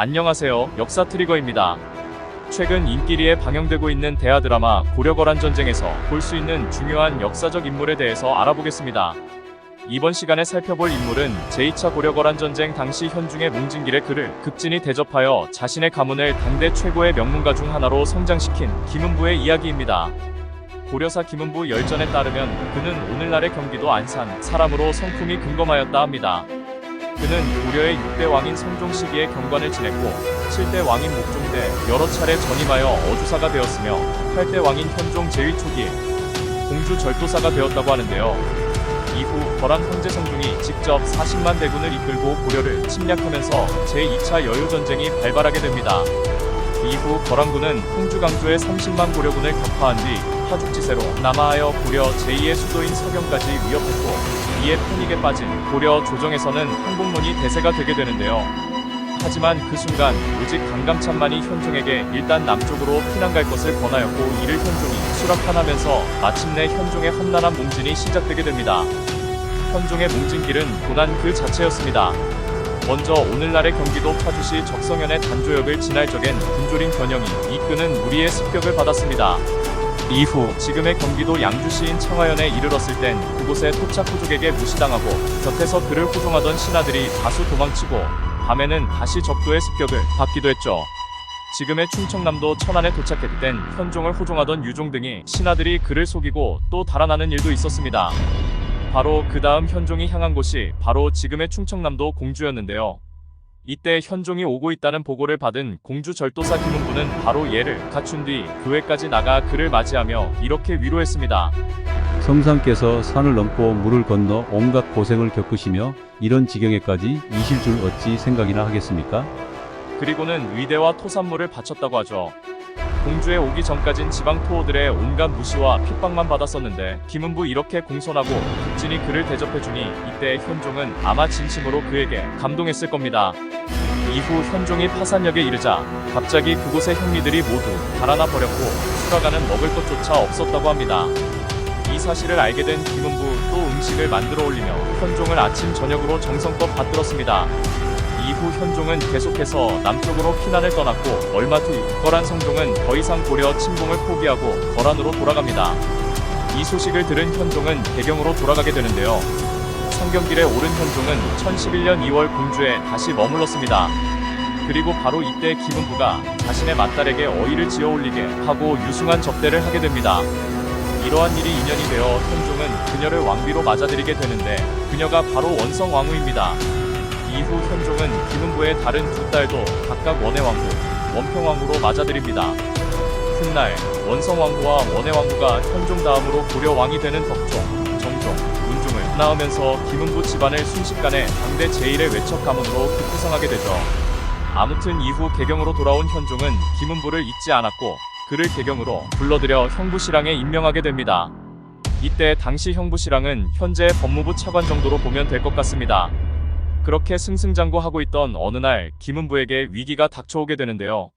안녕하세요. 역사 트리거입니다. 최근 인기리에 방영되고 있는 대하 드라마 고려거란 전쟁에서 볼 수 있는 중요한 역사적 인물에 대해서 알아보겠습니다. 이번 시간에 살펴볼 인물은 제2차 고려거란 전쟁 당시 현중의 몽진길의 그를 극진히 대접하여 자신의 가문을 당대 최고의 명문가 중 하나로 성장시킨 김은부의 이야기입니다. 고려사 김은부 열전에 따르면 그는 오늘날의 경기도 안산 사람으로 성품이 근검하였다 합니다. 그는 고려의 6대 왕인 성종 시기에 경관을 지냈고 7대 왕인 목종 때 여러 차례 전임하여 어주사가 되었으며 8대 왕인 현종 제위 초기에 공주 절도사가 되었다고 하는데요. 이후 거란 황제 성종이 직접 40만 대군을 이끌고 고려를 침략하면서 제2차 여유전쟁이 발발하게 됩니다. 이후 거란군은 홍주 강조의 30만 고려군을 격파한 뒤 파죽지세로 남하하여 고려 제2의 수도인 서경까지 위협했고 이에 패닉에 빠진 고려 조정에서는 항복론이 대세가 되게 되는데요. 하지만 그 순간 오직 강감찬만이 현종에게 일단 남쪽으로 피난 갈 것을 권하였고 이를 현종이 수락하면서 마침내 현종의 험난한 몽진이 시작되게 됩니다. 현종의 몽진길은 고난 그 자체였습니다. 먼저 오늘날의 경기도 파주시 적성현의 단조역을 지날 적엔 군조림 변형이 이끄는 무리의 습격을 받았습니다. 이후 지금의 경기도 양주시인 청하현에 이르렀을 땐 그곳에 토착 후족에게 무시당하고 곁에서 그를 호종하던 신하들이 다수 도망치고 밤에는 다시 적도의 습격을 받기도 했죠. 지금의 충청남도 천안에 도착했을 땐 현종을 호종하던 유종 등이 신하들이 그를 속이고 또 달아나는 일도 있었습니다. 바로 그 다음 현종이 향한 곳이 바로 지금의 충청남도 공주였는데요. 이때 현종이 오고 있다는 보고를 받은 공주 절도사 김은부는 바로 예를 갖춘 뒤 교회까지 나가 그를 맞이하며 이렇게 위로했습니다. 성상께서 산을 넘고 물을 건너 온갖 고생을 겪으시며 이런 지경에까지 이실 줄 어찌 생각이나 하겠습니까? 그리고는 위대와 토산물을 바쳤다고 하죠. 공주에 오기 전까진 지방 토호들의 온갖 무시와 핍박만 받았었는데 김은부 이렇게 공손하고 극진히 그를 대접해주니 이때 현종은 아마 진심으로 그에게 감동했을 겁니다. 이후 현종이 파산역에 이르자 갑자기 그곳의 형리들이 모두 달아나 버렸고 수라가는 먹을 것조차 없었다고 합니다. 이 사실을 알게 된 김은부 또 음식을 만들어 올리며 현종을 아침 저녁으로 정성껏 받들었습니다. 이후 현종은 계속해서 남쪽으로 피난을 떠났고 얼마 뒤 거란 성종은 더 이상 고려 침공을 포기하고 거란으로 돌아갑니다. 이 소식을 들은 현종은 개경으로 돌아가게 되는데요. 성경길에 오른 현종은 1011년 2월 공주에 다시 머물렀습니다. 그리고 바로 이때 김은부가 자신의 맏딸에게 어이를 지어 올리게 하고 유승한 접대를 하게 됩니다. 이러한 일이 인연이 되어 현종은 그녀를 왕비로 맞아들이게 되는데 그녀가 바로 원성 왕후입니다. 이후 현종은 김은부의 다른 두 딸도 각각 원해왕후, 원평왕후로 맞아들입니다. 훗날 원성왕후와 원해왕후가 현종 다음으로 고려 왕이 되는 덕종, 정종, 문종을 낳으면서 김은부 집안을 순식간에 당대 제1의 외척 가문으로 급부상하게 되죠. 아무튼 이후 개경으로 돌아온 현종은 김은부를 잊지 않았고 그를 개경으로 불러들여 형부시랑에 임명하게 됩니다. 이때 당시 형부시랑은 현재 법무부 차관 정도로 보면 될 것 같습니다. 그렇게 승승장구하고 있던 어느 날 김은부에게 위기가 닥쳐오게 되는데요.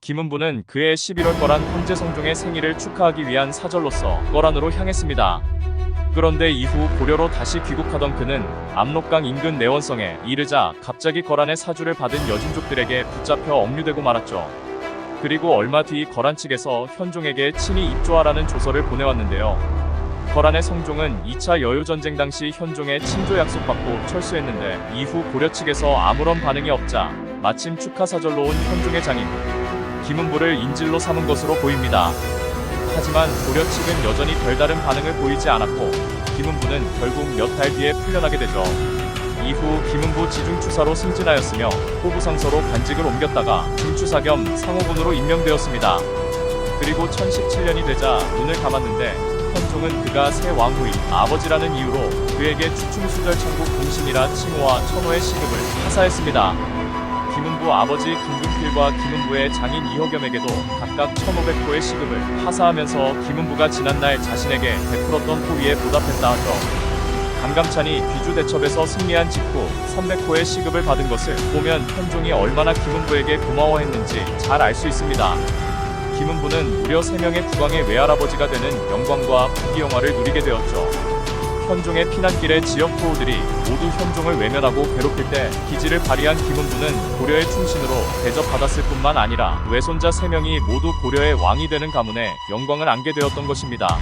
김은부는 그의 11월 거란 황제 성종의 생일을 축하하기 위한 사절로서 거란으로 향했습니다. 그런데 이후 고려로 다시 귀국하던 그는 압록강 인근 내원성에 이르자 갑자기 거란의 사주를 받은 여진족들에게 붙잡혀 억류되고 말았죠. 그리고 얼마 뒤 거란 측에서 현종에게 친히 입조하라는 조서를 보내왔는데요. 거란의 성종은 2차 여유전쟁 당시 현종의 친조 약속받고 철수했는데 이후 고려 측에서 아무런 반응이 없자 마침 축하사절로 온 현종의 장인 김은부를 인질로 삼은 것으로 보입니다. 하지만 고려 측은 여전히 별다른 반응을 보이지 않았고 김은부는 결국 몇 달 뒤에 풀려나게 되죠. 이후 김은부 지중추사로 승진하였으며 호부상서로 관직을 옮겼다가 중추사 겸 상호군으로 임명되었습니다. 그리고 1017년이 되자 눈을 감았는데 현종은 그가 새 왕후인 아버지라는 이유로 그에게 추충수절 천국 공신이라 칭호와 천호의 시급을 하사했습니다. 김은부 아버지 김근필과 김은부의 장인 이호겸에게도 각각 1,500호의 시급을 하사하면서 김은부가 지난날 자신에게 베풀었던 호의에 보답했다 하죠. 강감찬이 귀주 대첩에서 승리한 직후 300호의 시급을 받은 것을 보면 현종이 얼마나 김은부에게 고마워했는지 잘 알 수 있습니다. 김은부는 무려 3명의 국왕의 외할아버지가 되는 영광과 부귀 영화를 누리게 되었죠. 현종의 피난길에 지역 토호들이 모두 현종을 외면하고 괴롭힐 때 기지를 발휘한 김은부는 고려의 충신으로 대접받았을 뿐만 아니라 외손자 3명이 모두 고려의 왕이 되는 가문에 영광을 안게 되었던 것입니다.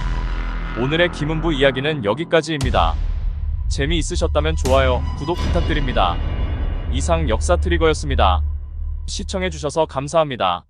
오늘의 김은부 이야기는 여기까지입니다. 재미있으셨다면 좋아요, 구독 부탁드립니다. 이상 역사 트리거였습니다. 시청해주셔서 감사합니다.